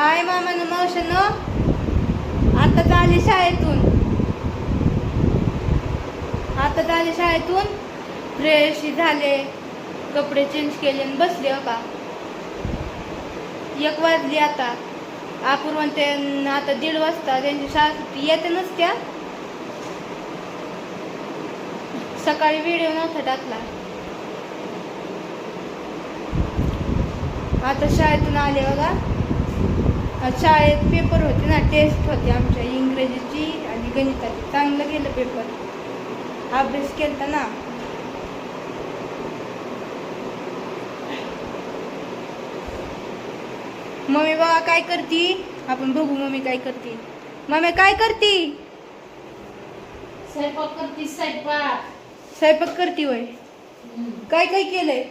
हाय मामानं मावशानं आता आले शाळेतून. आता आले शाळेतून फ्रेश झाले कपडे चेंज केले आणि बसले हो का? एक वाजली आता. अपूर्व ते आता दीड वाजता त्यांची शाळा सुट्टी येते नसत्या. सकाळी व्हिडिओ नव्हता टाकला. आता शाळेतून आले बघा. शाळेत पेपर होते ना टेस्ट होते आमच्या इंग्रजीची आणि गणिताची. चांगलं गेलं पेपर अभ्यास केलता ना. मम्मी बाबा काय करती? आपण बघू मम्मी काय करते. मम्मी काय करती? स्वयंपाक करती स्वयंपाक. स्वयंपाक करती होय. काय काय केलंय?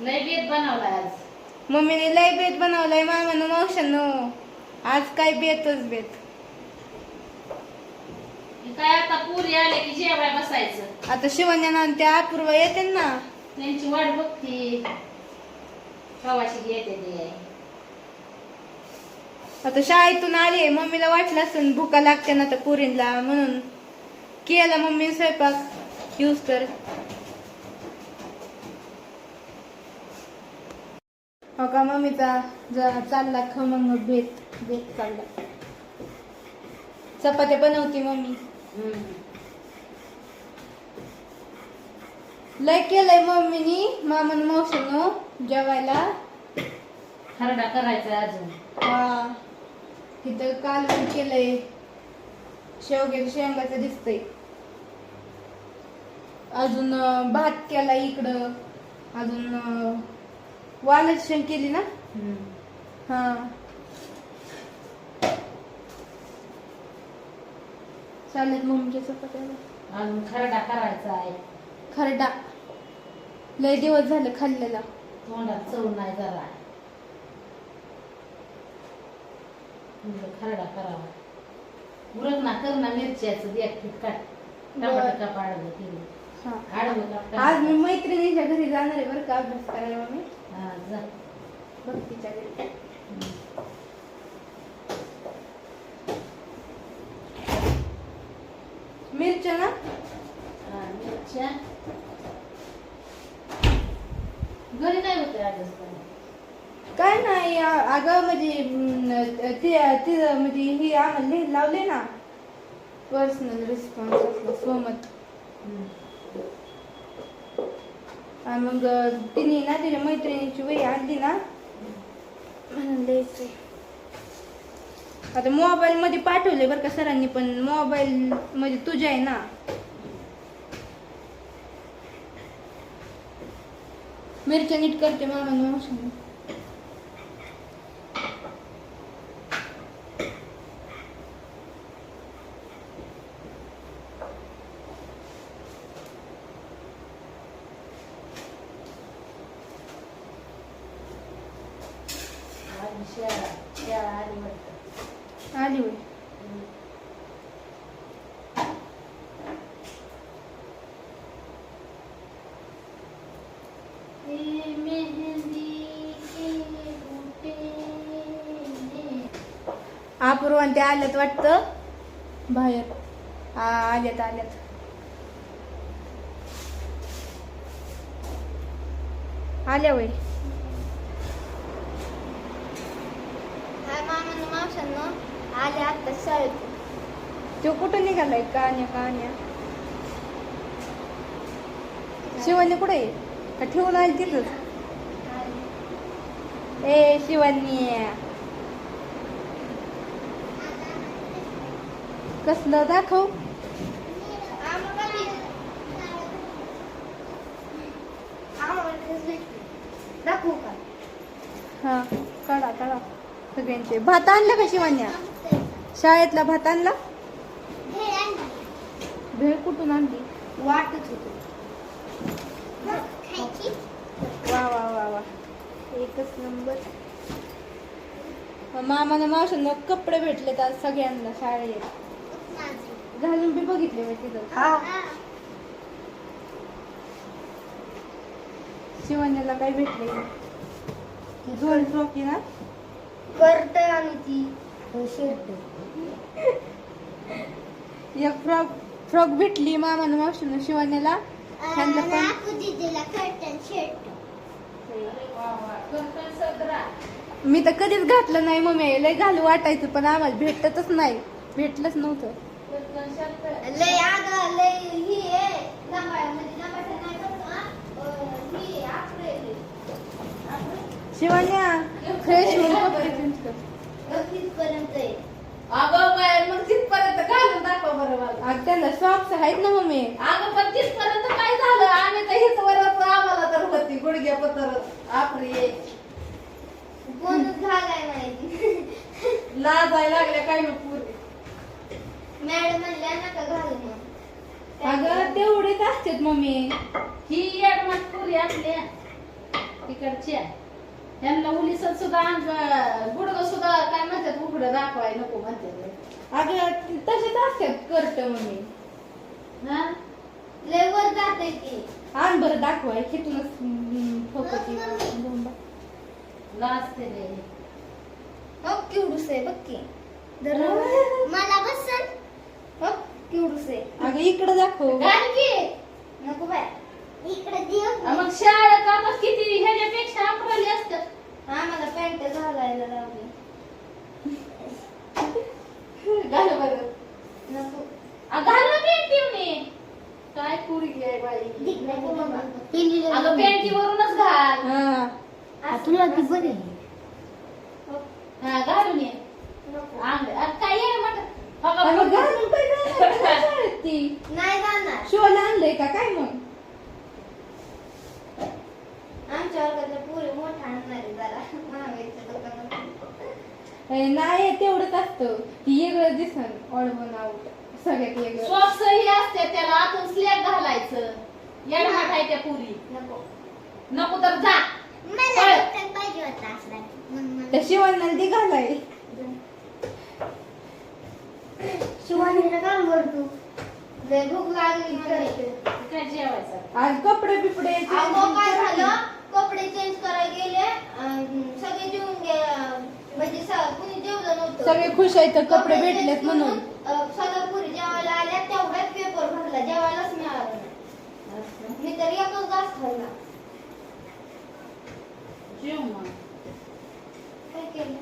लय बेत बनवला आज. मम्मीने लय बेत बनवलाय मामानं मावशानं आज काय बेतच बेत. काय आता पुरी आले की जेवाय बसायचं. आता शिवण्याना त्या अपूर्वा येते ना. त्यांची वाट बघती. कवाशी येते ते. आता शाळेतून आले मम्मीला वाटलं असं भुका लागते ना तर पुरीला म्हणून. केला मम्मी स्वयंपाक. यूज तर. हो का मम्मीचा चालला खमंग बेत बेत चालला. चपात्या बनवती मम्मी. लय केलंय मम्मीनी मामन मावशीनं जेवायला. खरडा करायचा अजून. हा. इथं कालवण केलंय. शेवग्याच्या शेंगाचं दिसतंय. अजून भात केला इकडं. अजून वालाची शेंग केली ना? हा. चालेल मम्मीच्या चपात्याला अजून खरडा करायचा आहे. खरडा. लय दिवस झाले खाल्लेला. तोंडात चव नाही जरा. खरडा करावा. उरक ना कर ना मिरच्याचं एक फीट काट. टमाटर काप आडवं केलं. हा. आज मी मैत्रिणीच्या घरी जाणार आहे बरं का अभ्यास करायला मम्मी? हा जा. मिरच्या ना? हा, मिरच्या. घरी नाही होते पण. काय नाही अगं म्हणजे ते ते म्हणजे ही आम्हाला लावले ना. पर्सनल रिस्पॉन्स असला सोमत आणि मग तिने ना तिच्या मैत्रिणीची वही आणली ना? म्हणून आता मोबाईल मध्ये पाठवले बरं का सरांनी पण मोबाईल मध्ये तुझ्या आहे ना? मिरच्या नीट करते मामा आली होय अपूर्वान ते आल्यात वाटतं. बाहेर. हा आल्यात आल्यात. आल्या वय आल्या आता शाळेत तो कुठं निघालाय? कान्या कान्या. शिवानी कुठे आहे? का ठेवून आली तिथंच? ए शिवानी. कसलं दाखव. दाखवू का? हा काढा काढा. सगळ्यांचे. भात आणलं का शिवान्या? शाळेतला भात आणला? भेळ कुठून आणली? वाटत होतो. वा वा वा वा. एकच नंबर. मामानं मावशांना कपडे भेटलेत आज सगळ्यांना शाळेत. घालून बी बघितले मी तिथं. हा. शिवान्याला काय भेटले दोन फ्रॉकी ना? कर्ट आणि ती. शर्ट एक फ्रॉक फ्रॉक भेटली मामानं मावशीनं शिवानीला. त्यांना पण. कर्ट आणि शर्ट मी तर कधीच घातलं नाही मम्मी. लय घालू वाटायचं पण आम्हाला भेटतच नाही. भेटलंच नव्हतं. लय आग लय ही आहे लंबाळ म्हणजे लंबाळ नाही करतो हा. अं, ही आकडे शिवान्या फ्रेश होऊन कपडे change कर. पर्यंत आहे अगं काय मग तिथपर्यंत घालून दाखव बरं मला अगं त्याला सॉक्स आहेत ना मम्मी? अगं पण तिथपर्यंत काय झालं? आम्ही तर हेच वरच आम्हाला तर होती गुडघ्या पत्र आपली कोणच घालाय माहिती. लाजायला लागल्या काय मग पुरी? मॅडम म्हणल्या नका घालू मग अगं तेवढेच असतात मम्मी. ही एक मग पुरी आपल्या तिकडच्या यांना उलिसत सुद्धा अंग गुडघ सुद्धा काय म्हणतात उघडं दाखवाय नको म्हणतात. अगं तसेच असतात करत मम्मी. हा? लय वर जाते की. आण बरं दाखवाय फोकस येईल. लाजते रे हो किवडूस आहे बघ की. जर मला बसल. हो किवडूस आहे. अगं इकडं दाखव. घाल की. नको बाय. इकडे दिव मग शाळेत आता किती? ह्याच्यापेक्षा असतात हा मला पॅन्ट घालायला लावली घाल बरं नको आ, घाल ना पेंटीवने काय पुरी आहे बाई अगं पेंटीवरूनच घाल हा तुला ती बरी हा घालून ये. अंग आ, काय ये म्हटलं अगं अगं, घालून काय जाणार? शाळेत ती नाही जाणार. शिवाला आणलंय का? काय मग? आमच्या वर्गातल्या पुरे मोठा आणणार आहे जरा. महावीरच्या दुकानात ए, नाही तेवढंच असतं. की वेगळं दिसन. ऑड वन आउट सगळ्यात वेगळं. सॉक्स ही असते त्याला आतून स्लॅग घालायचं. येडमाट आहे त्या पुरी. नको. नको तर जा. त्या शिवाला ती घालाय. शिवानीला काम करतो लय भूक लागली करते काय जेवायचं. आज कपडे बिपडे अगो काय झालं? कपडे चेंज करायला गेले. अं, सगळे जेवून गे म्हणजे स- कुणी जेवलं नव्हतं. सगळे खुश आहेत तर कपडे भेटलेत म्हणून. सगळ्या पुरी जेवायला आल्या तेवढ्यात पेपर भरला. जेवायलाच मिळालं नाही. मी तर एकच घास खाल्ला. जेव मग काय केलं?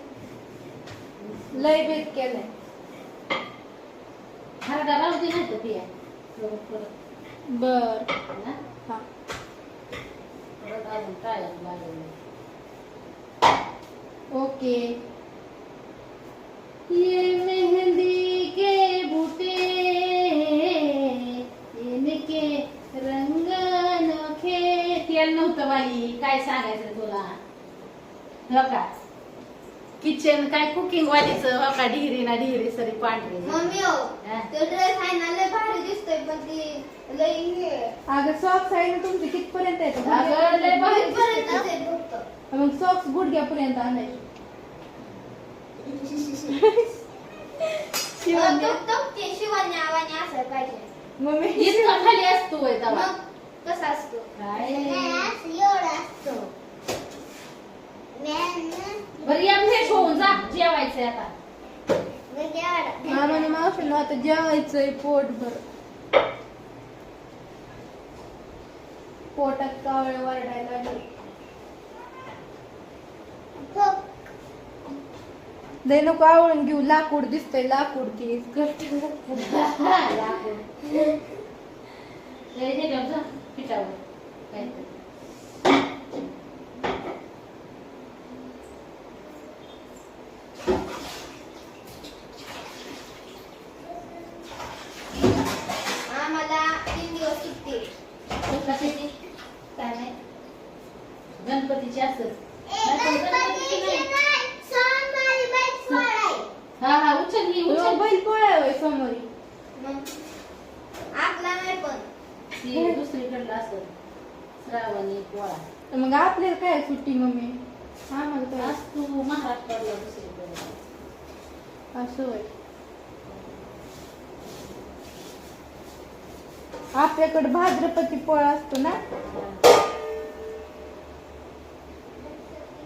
लय बेत केलंय. हरडा राहू दे नाही तर परत बर. ना हा. परत अजून काय लागेल ओके. ये. हो का? किचन काय कुकिंग वालीच? हो का? डिहरी ना डिहरी सरी पांढरी. मम्मी हो हा. तो ड्रेस आहे ना लय भारी दिसतोय पण ती लय हे. अगं सॉक्स आहे ना तुमचे कितपर्यंत अगं, लय आहेत भारी आहे फक्त. मग सॉक्स गुडघ्यापर्यंत आणायचे. तो- तो ते शिवानी आवानी असायला पाहिजे. मम्मी. इतका खाली असतो होय तवा. मग कसा असतो? काय? एवढा असतो. बरं या फ्रेश होऊन जा. जेवायचंय आता. मामाने मावशीनं आता जेवायचंय पोटभर. पोटात कावळे वरडायला लागले. लय नको आवळून घेऊ. लाकूड दिसतंय लाकूड ती घट्ट. हे हे पिठावर काय ते. आम्हाला तीन दिवस सुट्टी कशाची? काय नाही गणपतीची असत हा हा उचल ही हो, उचल बैल पोळ्या होय समोरी मग आपला नाही पण. ती दुसरीकडलं असत श्रावणी पोळा. तर मग आपल्याला काय सुट्टी मम्मी? आम्हाला काय? आज तू महाराष्ट्राला दुसरीकडे. असं होय. आपल्याकडे भाद्रपती पोळा असतो ना?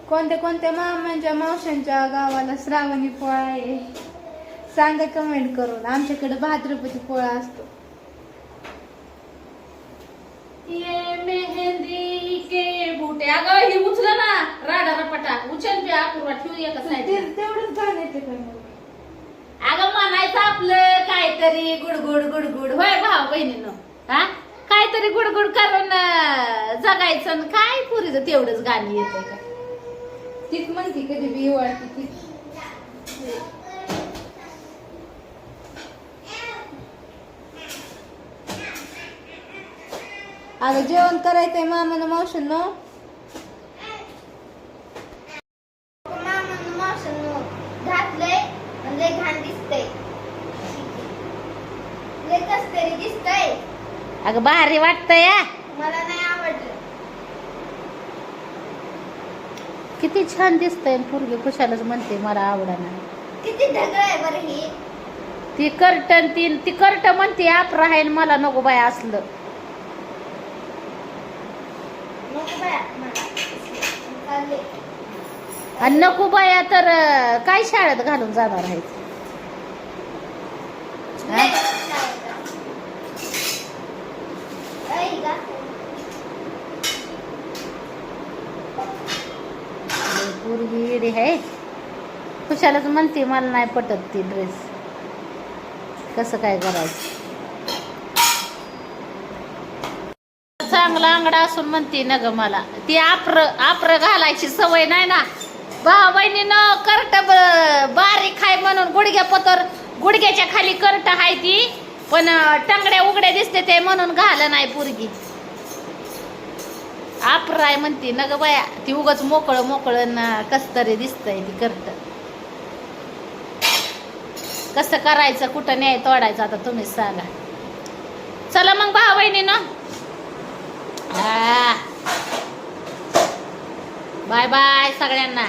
कोणत्या कोणत्या मामांच्या मावशांच्या गावाला श्रावणी पोळा आहे? सांगा कमेंट करून. आमच्याकडे भाद्रपती पोळा असतो. ये मेहंदी के बुटे. अगं ही उचल ना. राडा रपाटा. उचल बी अपूर्वा ठेवू एका ते- साईडला तेवढंच गाणं येते का मग? अगं म्हणायचं आपलं काहीतरी गुडगुड गुडगुड. होय भाऊ बहिणीनं. हा? काहीतरी गुडगुड करून अं, जगायचं आणि काय पुरीचं तेवढंच गाणी येत का? तीच म्हणते कधी बी वाटते तीच अगं जेवण करायचंय मामानं मावशांनो. मामानं मावसानं घातलंय आणि लय घाण दिसतंय. लय कस तरी दिसतंय. अगं भारी वाटतंय या मला नाही आवडलं. किती छान दिसतंय पूर्वी कुशालच म्हणते मला आवडा नाही किती ढगळ आहे बरं ही. ती कर्टन ती ती कर्ट म्हणते आप राहील मला नको बाय असलं नको बाया मला चालले आणि नको बाया तर काय शाळेत घालून जाणार आहेत? हा? पूर्वी आहे. म्हणते मला नाही पटत ती ड्रेस कसं काय करायचं? चांगला अंगडा असून म्हणते ना ग मला. ती आपर आपर घालायची सवय नाही ना. भाऊ बहिणीनं करट बारीक आहे म्हणून गुडघ्या पतर गुडघ्याच्या खाली करट आहे ती पण टंगड्या उघड्या दिसते ते म्हणून घाल नाही पोरगी. आहे म्हणते न ग बाया. ती उगाच मोकळं मोकळं ना कस तरी दिसतंय ती करट. कसं करायचं कुठं न्याय तोडायचं आता तुम्हीच सांगा. चला मग भाऊ बहिणीनं. बाय बाय सगळ्यांना.